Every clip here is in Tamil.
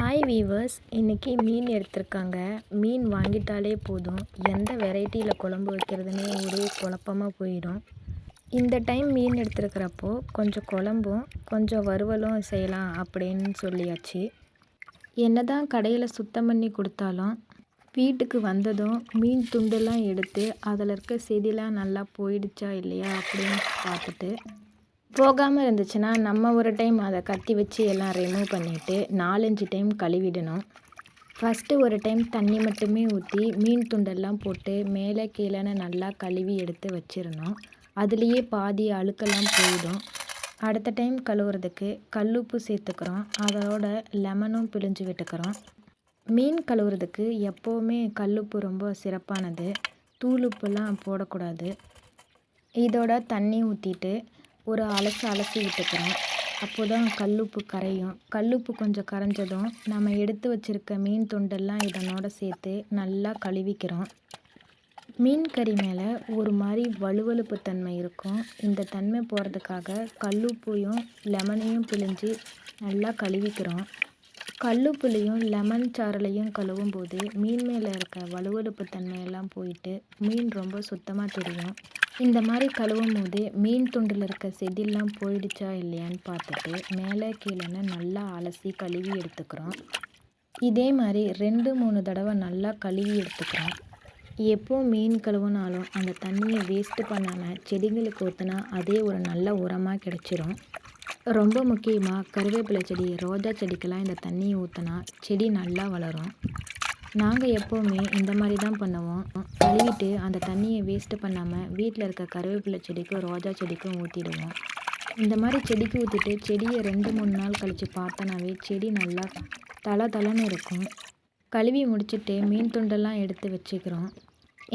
ஹாய் வீவர்ஸ் இன்றைக்கி மீன் எடுத்திருக்காங்க. மீன் வாங்கிட்டாலே போதும். எந்த வெரைட்டியில் குழம்பு வைக்கிறதுனே ஒரே குழப்பமாக போயிடும். இந்த டைம் மீன் எடுத்துருக்கிறப்போ கொஞ்சம் குழம்பும் கொஞ்சம் வறுவலும் செய்யலாம் அப்படின்னு சொல்லியாச்சு. என்ன தான் கடையில் சுத்தம் பண்ணி கொடுத்தாலும் வீட்டுக்கு வந்ததும் மீன் துண்டெல்லாம் எடுத்து அதில் இருக்க செதிலாம் நல்லா போயிடுச்சா இல்லையா அப்படின்னு பார்த்துட்டு போகாமல் இருந்துச்சுன்னா நம்ம ஒரு டைம் அதை கத்தி வச்சு எல்லாம் ரிமூவ் பண்ணிவிட்டு நாலஞ்சு டைம் கழுவிடணும். ஃபஸ்ட்டு ஒரு டைம் தண்ணி மட்டுமே ஊற்றி மீன் துண்டெல்லாம் போட்டு மேலே கீழேன்னு நல்லா கழுவி எடுத்து வச்சிடணும். அதுலேயே பாதி அழுக்கெல்லாம் போயிடும். அடுத்த டைம் கழுவுறதுக்கு கல்லுப்பு சேர்த்துக்கிறோம். அதோட லெமனும் பிழிஞ்சு விட்டுக்கிறோம். மீன் கழுவுறதுக்கு எப்போவுமே கல்லுப்பு ரொம்ப சிறப்பானது. தூளுப்புலாம் போடக்கூடாது. இதோட தண்ணி ஊற்றிட்டு ஒரு அலசு அலசி விட்டுக்கிறோம். அப்போ தான் கல்லுப்பு கரையும். கல்லுப்பு கொஞ்சம் கரைஞ்சதும் நம்ம எடுத்து வச்சுருக்க மீன் துண்டெல்லாம் இதனோட சேர்த்து நல்லா கழுவிக்கிறோம். மீன் கறி மேலே ஒரு மாதிரி வலுவலுப்பு தன்மை இருக்கும். இந்த தன்மை போகிறதுக்காக கல்லுப்பையும் லெமனையும் பிழிஞ்சு நல்லா கழுவிக்கிறோம். கல்லுப்புலையும் லெமன் சாறுலையும் கழுவும் போது மீன் மேலே இருக்க வலுவலுப்பு தன்மையெல்லாம் போயிட்டு மீன் ரொம்ப சுத்தமாக தெரியும். இந்த மாதிரி கழுவும் போது மீன் துண்டில் இருக்க செதில்லாம் போயிடுச்சா இல்லையான்னு பார்த்துட்டு மேலே கீழேன்னு நல்லா அலசி கழுவி எடுத்துக்கிறோம் இதே மாதிரி ரெண்டு மூணு தடவை நல்லா கழுவி எடுத்துக்கிறோம் எப்போ மீன் கழுவுனாலும் அந்த தண்ணியை வேஸ்ட்டு பண்ணாமல் செடிங்களுக்கு ஊற்றினா அதே ஒரு நல்ல உரமாக கிடச்சிரும். ரொம்ப முக்கியமாக கருவேப்பிலை செடி ரோஜா செடிக்கெல்லாம் இந்த தண்ணியை ஊற்றினா செடி நல்லா வளரும். நாங்கள் எப்போவுமே இந்த மாதிரி தான் பண்ணுவோம். கழுவிட்டு அந்த தண்ணியை வேஸ்ட்டு பண்ணாமல் வீட்டில் இருக்க கருவேப்பிலை செடிக்கும் ரோஜா செடிக்கும் ஊற்றிடுவோம் இந்த மாதிரி செடிக்கு ஊற்றிட்டு செடியை ரெண்டு மூணு நாள் கழித்து பார்த்தனாவே செடி நல்லா தலை தலைன்னு இருக்கும். கழுவி முடிச்சுட்டு மீன் துண்டெல்லாம் எடுத்து வச்சுக்கிறோம்.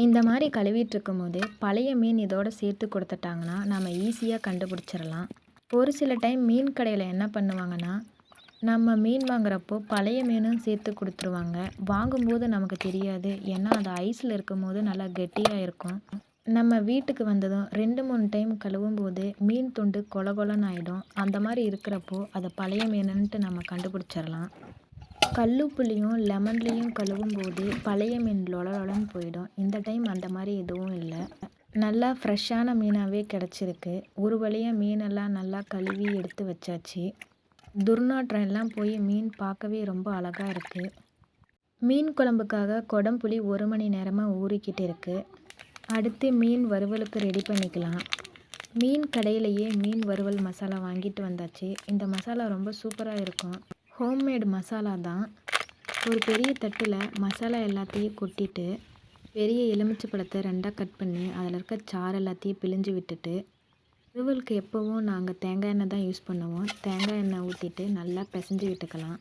இந்த மாதிரி கழுவிட்டு இருக்கும்போது பழைய மீன் இதோட சேர்த்து கொடுத்துட்டாங்கன்னா நம்ம ஈஸியாக கண்டுபிடிச்சிடலாம். ஒரு சில டைம் மீன் கடையில் என்ன பண்ணுவாங்கன்னா நம்ம மீன் வாங்குறப்போ பழைய மீனும் சேர்த்து கொடுத்துருவாங்க. வாங்கும்போது நமக்கு தெரியாது. ஏன்னா அது ஐஸில் இருக்கும்போது நல்லா கெட்டியாக இருக்கும். நம்ம வீட்டுக்கு வந்ததும் ரெண்டு மூணு டைம் கழுவும் போது மீன் துண்டு கொல கொலன்னு ஆகிடும் அந்த மாதிரி இருக்கிறப்போ அதை பழைய மீனுன்ட்டு நம்ம கண்டுபிடிச்சிடலாம். கல்லுப்புலையும் லெமன்லேயும் கழுவும் போது பழைய மீன் லொலலொலன்னு போயிடும். இந்த டைம் அந்த மாதிரி எதுவும் இல்லை. நல்லா ஃப்ரெஷ்ஷான மீனாகவே கிடச்சிருக்கு. ஒரு வழியாக மீனெல்லாம் நல்லா கழுவி எடுத்து வச்சாச்சு. துர்நாற்றம் எல்லாம் போய் மீன் பார்க்கவே ரொம்ப அழகாக இருக்குது மீன் குழம்புக்காக குடம்புளி ஒரு மணி நேரமாக ஊறிக்கிட்டு இருக்குது அடுத்து மீன் வறுவலுக்கு ரெடி பண்ணிக்கலாம். மீன் கடையிலையே மீன் வறுவல் மசாலா வாங்கிட்டு வந்தாச்சு. இந்த மசாலா ரொம்ப சூப்பராக இருக்கும். ஹோம்மேடு மசாலா தான். ஒரு பெரிய தட்டில் மசாலா எல்லாத்தையும் கொட்டிட்டு பெரிய எலுமிச்சை பழத்தை ரெண்டாக கட் பண்ணி அதில் இருக்க சாறு எல்லாத்தையும் பிழிஞ்சு விட்டுட்டு வறுவலுக்கு எப்போவும் நாங்கள் தேங்காய் எண்ணெய் தான் யூஸ் பண்ணுவோம். தேங்காய் எண்ணெய் ஊற்றிட்டு நல்லா பிசைஞ்சு விட்டுக்கலாம்.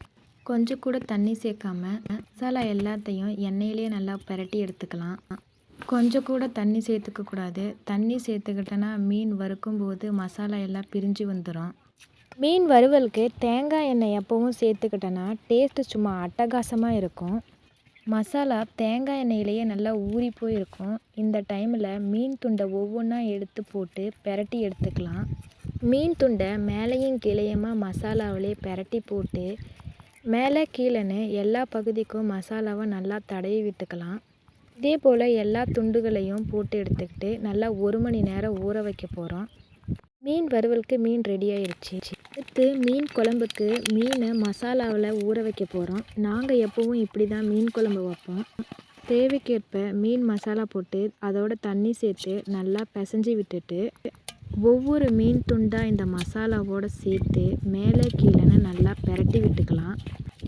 கொஞ்சம் கூட தண்ணி சேர்க்காம மசாலா எல்லாத்தையும் எண்ணெயிலே நல்லா பிரட்டி எடுத்துக்கலாம். கொஞ்சம் கூட தண்ணி சேர்த்துக்க கூடாது. தண்ணி சேர்த்துக்கிட்டோன்னா மீன் வறுக்கும் போது மசாலா எல்லாம் பிரிஞ்சு வந்துடும் மீன் வறுவலுக்கு தேங்காய் எண்ணெய் எப்போவும் சேர்த்துக்கிட்டோன்னா டேஸ்ட்டு சும்மா அட்டகாசமாக இருக்கும். மசாலா தேங்காய் எண்ணெயிலேயே நல்லா ஊறி போயிருக்கும். இந்த டைமில் மீன் துண்டை ஒவ்வொன்றா எடுத்து போட்டு பெரட்டி எடுத்துக்கலாம். மீன் துண்டை மேலேயும் கீழேயுமா மசாலாவிலே பெரட்டி போட்டு மேலே கீழேன்னு எல்லா பகுதிக்கும் மசாலாவை நல்லா தடவி விட்டுக்கலாம். இதே போல் எல்லா துண்டுகளையும் போட்டு எடுத்துக்கிட்டு நல்லா ஒரு மணி நேரம் ஊற வைக்க போகிறோம் மீன் வறுவலுக்கு மீன் ரெடி ஆயிடுச்சு அடுத்து மீன் குழம்புக்கு மீனை மசாலாவில் ஊற வைக்க போகிறோம் நாங்கள் எப்போவும் இப்படி தான் மீன் குழம்பு வைப்போம். தேவைக்கேற்ப மீன் மசாலா போட்டு அதோட தண்ணி சேர்த்து நல்லா பிசைஞ்சி விட்டுட்டு ஒவ்வொரு மீன் துண்டாக இந்த மசாலாவோடு சேர்த்து மேலே கீழேன்னு நல்லா பெரட்டி விட்டுக்கலாம்.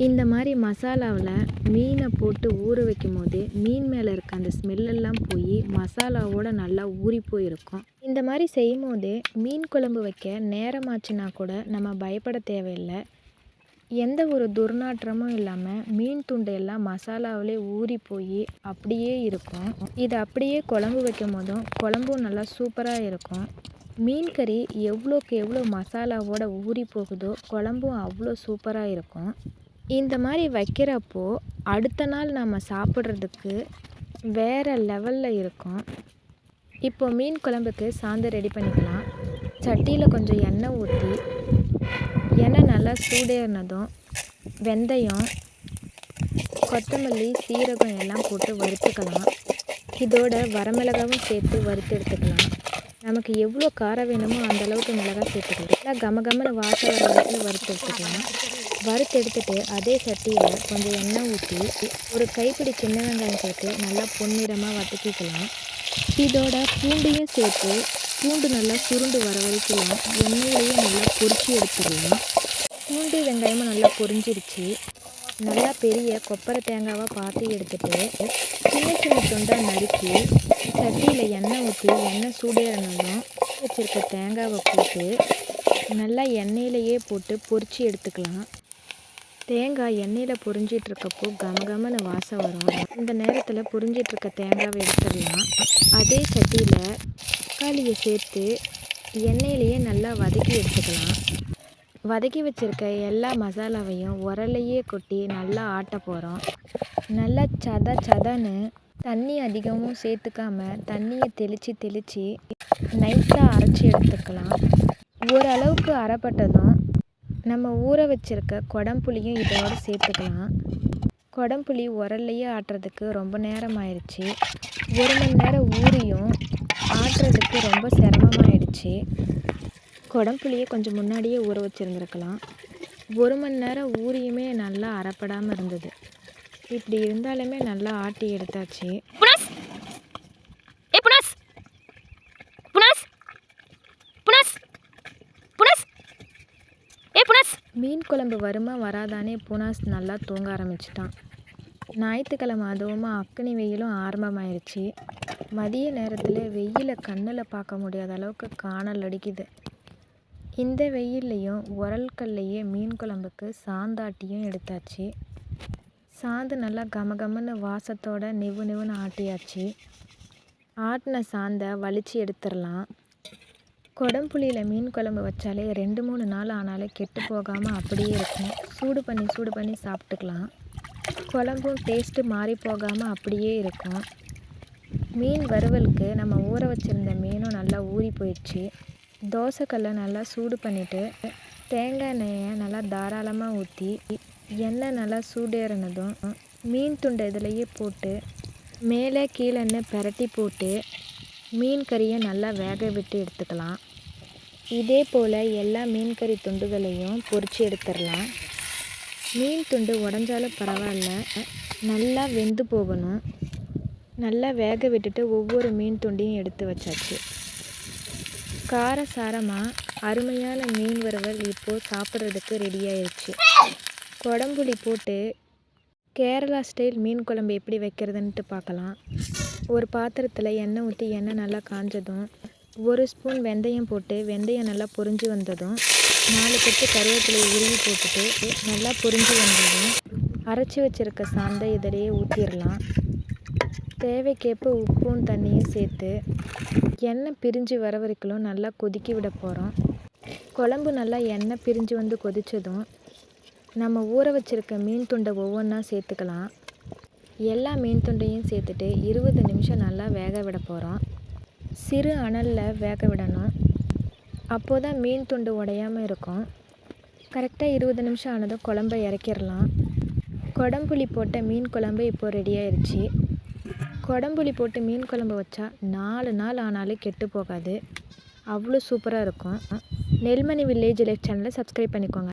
இந்த மாதிரி மசாலாவில் மீனை போட்டு ஊற வைக்கும் போது மீன் மேலே இருக்க அந்த ஸ்மெல்லெல்லாம் போய் மசாலாவோட நல்லா ஊறி போயிருக்கும். இந்த மாதிரி செய்யும் போது மீன் குழம்பு வைக்க நேரமாச்சுன்னா கூட நம்ம பயப்பட தேவையில்லை. எந்த ஒரு துர்நாற்றமும் இல்லாமல் மீன் துண்டு எல்லாம் மசாலாவிலே ஊறி போய் அப்படியே இருக்கும். இது அப்படியே குழம்பு வைக்கும் போதும் குழம்பும் நல்லா சூப்பராக இருக்கும். மீன் கறி எவ்வளோக்கு எவ்வளோ மசாலாவோட ஊறி போகுதோ குழம்பும் அவ்வளோ சூப்பராக இருக்கும். இந்த மாதிரி வைக்கிறப்போ அடுத்த நாள் நம்ம சாப்பிட்றதுக்கு வேறு லெவலில் இருக்கும். இப்போ மீன் குழம்புக்கு சாந்து ரெடி பண்ணிக்கலாம். சட்டியில் கொஞ்சம் எண்ணெய் ஊற்றி எண்ணெய் நல்லா சூடேறினதும் வெந்தயம் கொத்தமல்லி சீரகம் எல்லாம் போட்டு வறுத்துக்கலாம். இதோட வரமிளகாவும் சேர்த்து வறுத்து எடுத்துக்கலாம். நமக்கு எவ்வளோ காரம் வேணுமோ அந்த அளவுக்கு மிளகாய் சேர்த்துக்கலாம். நல்லா கம கமன்னு வாசம் வர வரைக்கும் வறுத்து எடுத்துக்கலாம். வறுத்து எடுத்துட்டு அதே சட்டியில் கொஞ்சம் எண்ணெய் ஊற்றி ஒரு கைப்பிடி சின்ன வெங்காயம் சேர்த்து நல்லா பொன்னிறமாக வதக்கிக்கலாம். இதோட பூண்டையும் சேர்த்து பூண்டு நல்லா சுருண்டு வர வரைக்கும் எண்ணெயிலேயே நல்லா பொரிச்சு எடுத்துடலாம். பூண்டு வெங்காயமும் நல்லா பொரிஞ்சிருச்சு நல்லா பெரிய கொப்பரை தேங்காவாக பார்த்து எடுத்துட்டு சின்ன சின்ன தொண்டாக நறுக்கி சட்டியில் எண்ணெய் ஊற்றி எண்ணெய் சூடேறினதும் வச்சுருக்க தேங்காவை போட்டு நல்லா எண்ணெயிலேயே போட்டு பொரித்து எடுத்துக்கலாம். தேங்காய் எண்ணெயில் பொரிஞ்சிட்டு இருக்கப்போ கமகமன வாசம் வரும். இந்த நேரத்தில் பொரிஞ்சிட்டு இருக்க தேங்காவை எடுத்துடலாம். அதே சட்டியில் தக்காளியை சேர்த்து எண்ணெயிலேயே நல்லா வதக்கி எடுத்துக்கலாம். வதக்கி வச்சுருக்க எல்லா மசாலாவையும் உரலையே கொட்டி நல்லா ஆட்ட போகிறோம் நல்லா சத சதன்னு தண்ணி அதிகமும் சேர்த்துக்காம தண்ணியை தெளித்து தெளித்து நைட்டாக அரைச்சி எடுத்துக்கலாம். ஓரளவுக்கு அரைப்பட்டதும் நம்ம ஊற வச்சுருக்க குடம்புளியும் இதோட சேர்த்துக்கலாம். குடம்புளி உரல்லையே ஆட்டுறதுக்கு ரொம்ப நேரம் ஆயிடுச்சு ஒரு மணி நேரம் ஊறியும் ஆட்டுறதுக்கு ரொம்ப சிரமமாயிடுச்சு. குடம்புளியை கொஞ்சம் முன்னாடியே ஊற வச்சுருந்துருக்கலாம். ஒரு மணி நேரம் ஊறியுமே நல்லா அறப்படாமல் இருந்தது. இப்படி இருந்தாலுமே நல்லா ஆட்டி எடுத்தாச்சு புனஸ் ஏ புனஸ் புனஸ் புனஸ் புனஸ் ஏ புனஸ் புளிக்குழம்பு குழம்பு வருமா வராதானே புனாஸ் நல்லா தூங்க ஆரம்பிச்சிட்டான். ஞாயிற்றுக்கிழமை அதுவுமா அக்கினி வெயிலும் ஆரம்பமாயிருச்சு. மதிய நேரத்தில் வெயிலை கண்ணில் பார்க்க முடியாத அளவுக்கு காணல் அடிக்குது. இந்த வெயில்லையும் உரல்கல்லையே மீன் குழம்புக்கு சாந்தாட்டியும் எடுத்தாச்சு. சாந்து நல்லா கமகமன்னு வாசத்தோட நிவு நிவுன்னு ஆட்டியாச்சு. ஆட்டின சாந்தை வலிச்சு எடுத்துடலாம். குடம்புளியில் மீன் குழம்பு வச்சாலே ரெண்டு மூணு நாள் ஆனாலே கெட்டு போகாமல் அப்படியே இருக்கும். சூடு பண்ணி சூடு பண்ணி சாப்பிட்டுக்கலாம். குழம்பும் டேஸ்ட்டு மாறி போகாமல் அப்படியே இருக்கும். மீன் வறுவலுக்கு நம்ம ஊற வச்சுருந்த மீனும் நல்லா ஊறி போயிடுச்சு. தோசைக்கல்லை நல்லா சூடு பண்ணிவிட்டு தேங்காய் எண்ணெயை நல்லா தாராளமாக ஊற்றி எண்ணெய் நல்லா சூடேறினதும் மீன் துண்டை இதிலையே போட்டு மேலே கீழேன்னு பிரட்டி போட்டு மீன் கறியை நல்லா வேக விட்டு எடுத்துக்கலாம். இதே போல் எல்லா மீன் கறி துண்டுகளையும் பொறிச்சு எடுத்துடலாம். மீன் துண்டு உடஞ்சாலும் பரவாயில்ல. நல்லா வெந்து போகணும். நல்லா வேக விட்டுட்டு ஒவ்வொரு மீன் துண்டையும் எடுத்து வச்சாச்சு. காரசாரமாக அருமையான மீன் வறுவல் இப்போது சாப்பிட்றதுக்கு ரெடியாயிருச்சு குடம்புளி போட்டு கேரளா ஸ்டைல் மீன் குழம்பு எப்படி வைக்கிறதுன்ட்டு பார்க்கலாம். ஒரு பாத்திரத்தில் எண்ணெய் ஊற்றி எண்ணெய் நல்லா காஞ்சதும் ஒரு ஸ்பூன் வெந்தயம் போட்டு வெந்தயம் நல்லா பொரிஞ்சு வந்ததும் நாலு கட்டு கருவேப்பிலையை உருவி போட்டுட்டு நல்லா பொரிஞ்சு வந்ததும் அரைச்சி வச்சுருக்க சாந்தை இதிலேயே ஊற்றிடலாம் தேவைக்கேற்ப உப்பும் தண்ணியும் சேர்த்து எண்ணெய் பிரிஞ்சு வர வரைக்கும் நல்லா கொதிக்க விட போகிறோம் குழம்பு நல்லா எண்ணெய் பிரிஞ்சு வந்து கொதித்ததும் நம்ம ஊற வச்சுருக்க மீன் துண்டை ஒவ்வொன்றா சேர்த்துக்கலாம். எல்லா மீன் துண்டையும் சேர்த்துட்டு இருபது நிமிஷம் நல்லா வேக விட போகிறோம் சிறு அனலில் வேக விடணும். அப்போது தான் மீன் துண்டு உடையாமல் இருக்கும். கரெக்டாக இருபது நிமிஷம் ஆனதும் குழம்ப இறக்கிடலாம் குடம்புளி போட்ட மீன் குழம்பு இப்போது ரெடி ஆயிடுச்சு குடம்புளி போட்டு மீன் குழம்பு வச்சா நாலு நாள் ஆனாலும் கெட்டு போகாது. அவ்வளோ சூப்பராக இருக்கும். நெல்மணி வில்லேஜ் லைஃப் சேனலை சப்ஸ்கிரைப் பண்ணிக்கோங்க.